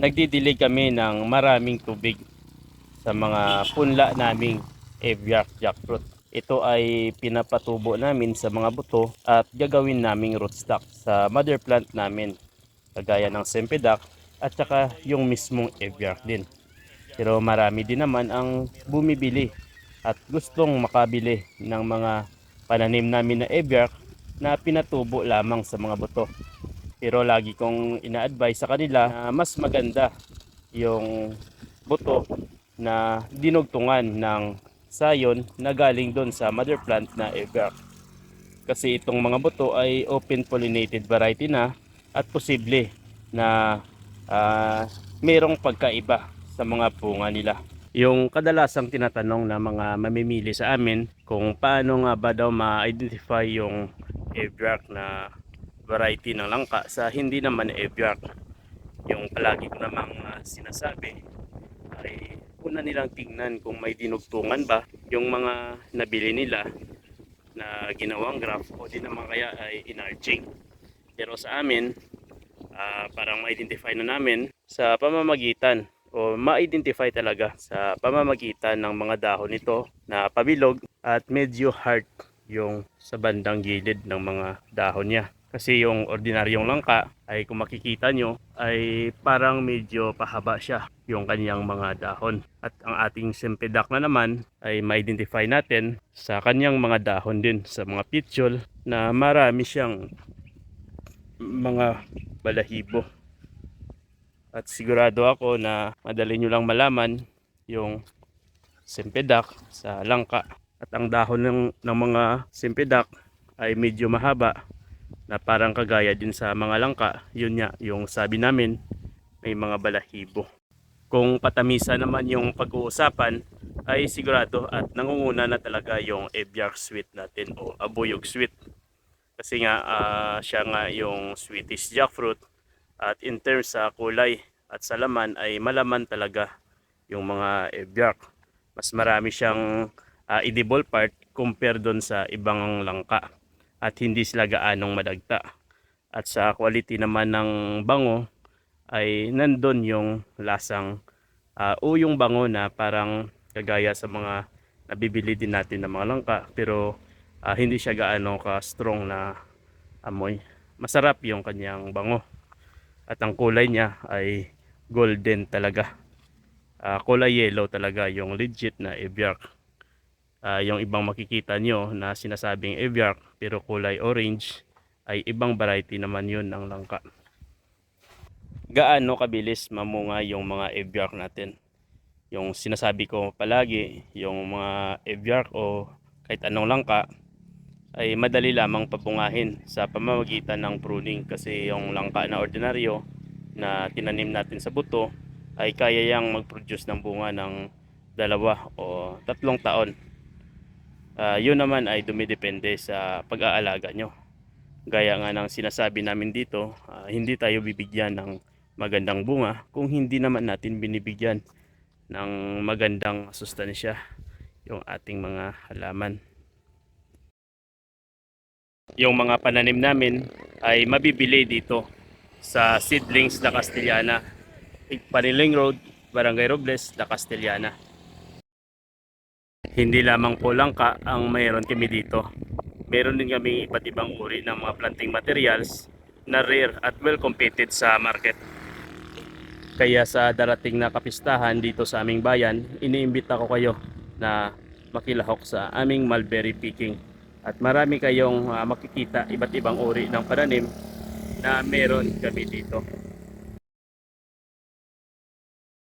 nagdidilig kami ng maraming tubig sa mga punla naming Eviac jackfruit. Ito ay pinapatubo namin sa mga buto at gagawin naming rootstock sa mother plant namin. Kagaya ng sempedak at saka yung mismong Eviac din. Pero marami din naman ang bumibili at gustong makabili ng mga pananim namin na Eviac na pinatubo lamang sa mga buto. Pero lagi kong ina-advise sa kanila na mas maganda yung buto na dinugtungan ng sayon na galing doon sa mother plant na Eviac. Kasi itong mga buto ay open pollinated variety na at posible na ah, mayroong pagkaiba sa mga bunga nila. Yung kadalasang tinatanong na mga mamimili sa amin kung paano nga ba daw ma-identify yung Eviac na variety ng langka sa hindi naman Eviac. Yung palagi ko namang ah, sinasabi ay una nilang tingnan kung may dinugtungan ba yung mga nabili nila na ginawang graph o di naman kaya ay inarching. Pero sa amin, ah, parang ma-identify na namin sa pamamagitan o ma-identify talaga sa pamamagitan ng mga dahon nito na pabilog at medyo hard yung sa bandang gilid ng mga dahon niya. Kasi yung ordinaryong langka ay kung makikita nyo ay parang medyo pahaba siya yung kanyang mga dahon. At ang ating sempedak na naman ay ma-identify natin sa kanyang mga dahon din sa mga pitsol na marami siyang mga balahibo. At sigurado ako na madali nyo lang malaman yung sempedak sa langka. At ang dahon ng, ng mga sempedak ay medyo mahaba na parang kagaya din sa mga langka. Yun nga, yung sabi namin, may mga balahibo. Kung patamisa naman yung pag-uusapan, ay sigurado at nangunguna na talaga yung Eviac sweet natin o abuyog sweet. Kasi nga, ah, siya nga yung sweetest jackfruit at in terms sa kulay at sa laman ay malaman talaga yung mga Eviac. Mas marami siyang ah, edible part compare doon sa ibang langka at hindi sila gaanong madagta. At sa quality naman ng bango ay nandun yung lasang uh, o yung bango na parang kagaya sa mga nabibili din natin ng mga langka pero ah, hindi siya gaano ka strong na amoy. Masarap yung kanyang bango. At ang kulay niya ay golden talaga. Ah, kulay yellow talaga yung legit na Eviac. Ah, yung ibang makikita nyo na sinasabing Eviac pero kulay orange ay ibang variety naman yun ng langka. Gaano kabilis mamunga yung mga Eviac natin? Yung sinasabi ko palagi, yung mga Eviac o kahit anong langka ay madali lamang papungahin sa pamamagitan ng pruning kasi yung langka na ordinaryo na tinanim natin sa buto ay kaya yang mag-produce ng bunga ng dalawa o tatlong taon. Ah, yun naman ay dumidepende sa pag-aalaga nyo. Gaya nga ng sinasabi namin dito, ah, hindi tayo bibigyan ng magandang bunga kung hindi naman natin binibigyan ng magandang sustansya yung ating mga halaman. Yung mga pananim namin ay mabibili dito sa Seedlings La Castellana, Paniling Road, Barangay Robles, La Castellana. Hindi lamang po langka ang mayroon kami dito. Meron din kami iba't ibang uri ng mga planting materials na rare at well competed sa market. Kaya sa darating na kapistahan dito sa aming bayan, iniimbita ko kayo na makilahok sa aming mulberry picking. At marami kayong ah, makikita iba't ibang uri ng pananim na meron kami dito.